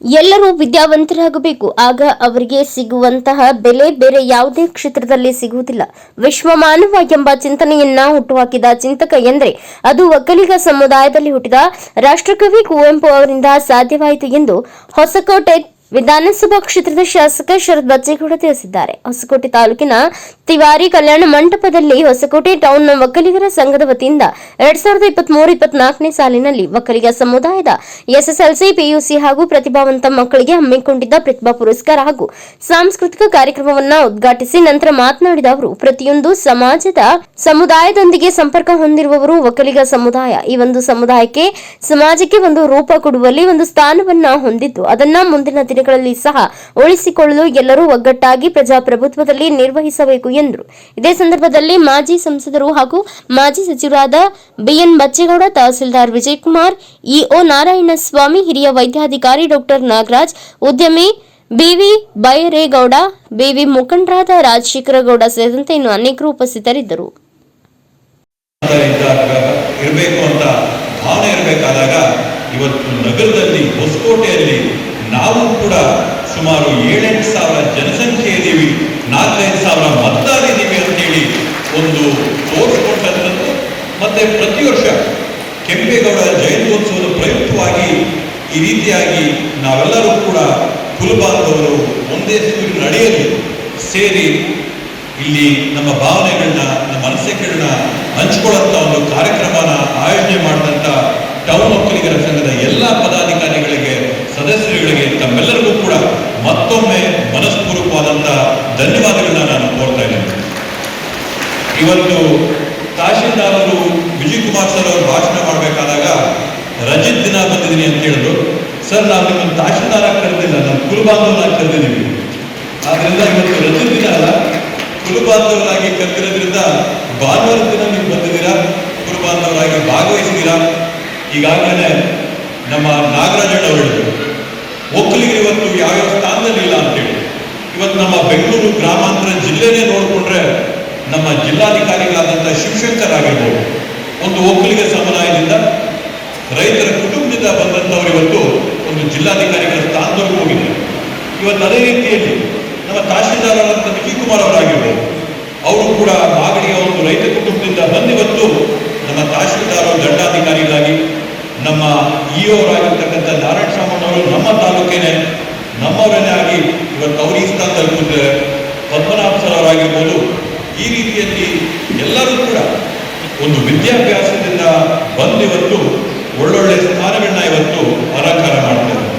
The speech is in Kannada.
ಎಲ್ಲರೂ ವಿದ್ಯಾವಂತರಾಗಬೇಕು. ಆಗ ಅವರಿಗೆ ಸಿಗುವಂತಹ ಬೆಲೆ ಬೇರೆ ಯಾವುದೇ ಕ್ಷೇತ್ರದಲ್ಲಿ ಸಿಗುವುದಿಲ್ಲ. ವಿಶ್ವ ಮಾನವ ಎಂಬ ಚಿಂತನೆಯನ್ನ ಹುಟ್ಟುಹಾಕಿದ ಚಿಂತಕ ಎಂದರೆ ಅದು ಒಕ್ಕಲಿಗ ಸಮುದಾಯದಲ್ಲಿ ಹುಟ್ಟಿದ ರಾಷ್ಟ್ರಕವಿ ಕುವೆಂಪು ಅವರಿಂದ ಸಾಧ್ಯವಾಯಿತು ಎಂದು ಹೊಸಕೋಟೆ ವಿಧಾನಸಭಾ ಕ್ಷೇತ್ರದ ಶಾಸಕ ಶರತ್ ಬಚ್ಚೇಗೌಡ ತಿಳಿಸಿದ್ದಾರೆ. ಹೊಸಕೋಟೆ ತಾಲೂಕಿನ ತಿವಾರಿ ಕಲ್ಯಾಣ ಮಂಟಪದಲ್ಲಿ ಹೊಸಕೋಟೆ ಟೌನ್ನ ಒಕ್ಕಲಿಗರ ಸಂಘದ ವತಿಯಿಂದ ಎರಡ್ ಸಾವಿರದ ಇಪ್ಪತ್ಮೂರು ಇಪ್ಪತ್ನಾಲ್ಕನೇ ಸಾಲಿನಲ್ಲಿ ಒಕ್ಕಲಿಗ ಸಮುದಾಯದ ಎಸ್ಎಸ್ಎಲ್ಸಿ, ಪಿಯುಸಿ ಹಾಗೂ ಪ್ರತಿಭಾವಂತ ಮಕ್ಕಳಿಗೆ ಹಮ್ಮಿಕೊಂಡಿದ್ದ ಪ್ರತಿಭಾ ಪುರಸ್ಕಾರ ಹಾಗೂ ಸಾಂಸ್ಕೃತಿಕ ಕಾರ್ಯಕ್ರಮವನ್ನ ಉದ್ಘಾಟಿಸಿ ನಂತರ ಮಾತನಾಡಿದ ಅವರು, ಪ್ರತಿಯೊಂದು ಸಮಾಜದ ಸಮುದಾಯದೊಂದಿಗೆ ಸಂಪರ್ಕ ಹೊಂದಿರುವವರು ಒಕ್ಕಲಿಗ ಸಮುದಾಯ. ಈ ಒಂದು ಸಮುದಾಯಕ್ಕೆ, ಸಮಾಜಕ್ಕೆ ಒಂದು ರೂಪ ಕೊಡುವಲ್ಲಿ ಒಂದು ಸ್ಥಾನವನ್ನ ಹೊಂದಿದ್ದು, ಅದನ್ನ ಮುಂದಿನ ದಿನಗಳಲ್ಲಿ ಸಹ ಉಳಿಸಿಕೊಳ್ಳಲು ಎಲ್ಲರೂ ಒಗ್ಗಟ್ಟಾಗಿ ಪ್ರಜಾಪ್ರಭುತ್ವದಲ್ಲಿ ನಿರ್ವಹಿಸಬೇಕು ಎಂದರು. ಇದೇ ಸಂದರ್ಭದಲ್ಲಿ ಮಾಜಿ ಸಂಸದರು ಹಾಗೂ ಮಾಜಿ ಸಚಿವರಾದ ಬಿಎನ್ ಬಚ್ಚೇಗೌಡ, ತಹಸೀಲ್ದಾರ್ ವಿಜಯಕುಮಾರ್, ಇಒ ನಾರಾಯಣಸ್ವಾಮಿ, ಹಿರಿಯ ವೈದ್ಯಾಧಿಕಾರಿ ಡಾಕ್ಟರ್ ನಾಗರಾಜ್, ಉದ್ಯಮಿ ಬಿವಿ ಬೈರೇಗೌಡ, ಬಿವಿ ಮುಖಂಡರಾದ ರಾಜಶೇಖರ ಗೌಡ ಸೇರಿದಂತೆ ಇನ್ನು ಅನೇಕರು ಉಪಸ್ಥಿತರಿದ್ದರು. ಇರಬೇಕು ಅಂತ ಭಾವನೆ ಇರಬೇಕಾದಾಗ ಇವತ್ತು ನಗರದಲ್ಲಿ ಹೊಸಕೋಟೆಯಲ್ಲಿ ನಾವು ಕೂಡ ಸುಮಾರು ಏಳೆಂಟು ಸಾವಿರ ಜನಸಂಖ್ಯೆ ಇದ್ದೀವಿ, ನಾಲ್ಕೈದು ಸಾವಿರ ಇದ್ದೀವಿ ಅಂತೇಳಿ ಒಂದು ತೋರಿಸ್ಕೊಟ್ಟಂಥದ್ದು ಮತ್ತೆ ಪ್ರತಿ ವರ್ಷ ಕೆಂಪೇಗೌಡ ಜಯಂತ್ಯೋತ್ಸವದ ಪ್ರಯುಕ್ತವಾಗಿ ಈ ರೀತಿಯಾಗಿ ನಾವೆಲ್ಲರೂ ಕೂಡ ಕುಲಬಾಂಧವರು ಒಂದೇ ಸೂರಿನ ಅಡಿಯಲ್ಲಿ ಸೇರಿ ಇಲ್ಲಿ ನಮ್ಮ ಭಾವನೆಗಳನ್ನ, ನಮ್ಮ ಮನಸ್ಸುಗಳನ್ನ ಹಂಚ್ಕೊಳ್ಳೋಂಥ ಒಂದು ಕಾರ್ಯಕ್ರಮನ ಆಯೋಜನೆ ಮಾಡಿದಂಥ ಇವತ್ತು ತಹಶೀಲ್ದಾರರು ವಿಜಯ್ ಕುಮಾರ್ ಸರ್ ಅವರು ಭಾಷಣ ಮಾಡಬೇಕಾದಾಗ ರಜತ್ ದಿನ ಬಂದಿದ್ದೀನಿ ಅಂತ ಹೇಳಿದ್ರು. ಸರ್, ನಾವು ನಿಮ್ಮನ್ನು ತಹಶೀಲ್ದಾರ ಕರೆದಿಲ್ಲ ನಮ್ಮ ಕುಲಬಾಂಧವನಾಗಿ ಕರೆದಿದ್ದೀವಿ. ಆದ್ರಿಂದ ಇವತ್ತು ರಜಿತ್ ದಿನ ಅಲ್ಲ. ಕುಲಬಾಂಧವರಾಗಿ ಕರೆದಿರೋದ್ರಿಂದ ಭಾನುವಾರ ದಿನ ನೀವು ಬಂದಿದ್ದೀರಾ? ಕುಲಬಾಂಧವರಾಗಿ ಭಾಗವಹಿಸಿದ್ದೀರಾ? ಈಗಾಗಲೇ ನಮ್ಮ ನಾಗರಾಜಣ್ಣ ಅವರು ಒಕ್ಕಲಿಗರು ಇವತ್ತು ಯಾವ್ಯಾವ ಸ್ಥಾನದಲ್ಲಿ ಇಲ್ಲ ಅಂತೇಳಿ ಇವತ್ತು ನಮ್ಮ ಬೆಂಗಳೂರು ಗ್ರಾಮಾಂತರ ಜಿಲ್ಲೆನೇ ನೋಡಿಕೊಂಡ್ರೆ ನಮ್ಮ ಜಿಲ್ಲಾಧಿಕಾರಿಗಳಾದಂಥ ಶಿವಶಂಕರ್ ಆಗಿರ್ಬೋದು, ಒಂದು ಒಕ್ಕಲಿಗ ಸಮುದಾಯದಿಂದ ರೈತರ ಕುಟುಂಬದಿಂದ ಬಂದಂಥವ್ರು ಇವತ್ತು ಒಂದು ಜಿಲ್ಲಾಧಿಕಾರಿಗಳ ಸ್ಥಾನದವರೆಗೂ ಹೋಗಿದ್ದಾರೆ. ಇವತ್ತು ಅದೇ ರೀತಿಯಲ್ಲಿ ನಮ್ಮ ತಹಶೀಲ್ದಾರರಾದಂಥ ನಿಖಿಲ್ ಕುಮಾರ್ ಅವರಾಗಿರ್ಬೋದು, ಅವರು ಕೂಡ ಮಾಗಡಿಯ ಒಂದು ರೈತ ಕುಟುಂಬದಿಂದ ಬಂದಿವತ್ತು ನಮ್ಮ ತಹಶೀಲ್ದಾರರು ದಂಡಾಧಿಕಾರಿಗಳಾಗಿ ನಮ್ಮ ಇಒರಾಗಿರ್ತಕ್ಕಂಥ ನಾರಾಯಣ ನಾರಾಯಣ ಅವರು ನಮ್ಮ ತಾಲೂಕೇನೆ ನಮ್ಮವರನ್ನೇ ಆಗಿ ಇವತ್ತು ಅವರಿಗೆ ಕೂತಿದ್ದಾರೆ ಪದ್ಮನಾಭ ಸರ್ ಅವರಾಗಿರ್ಬೋದು ಈ ರೀತಿಯಲ್ಲಿ ಎಲ್ಲರೂ ಕೂಡ ಒಂದು ವಿದ್ಯಾಭ್ಯಾಸದಿಂದ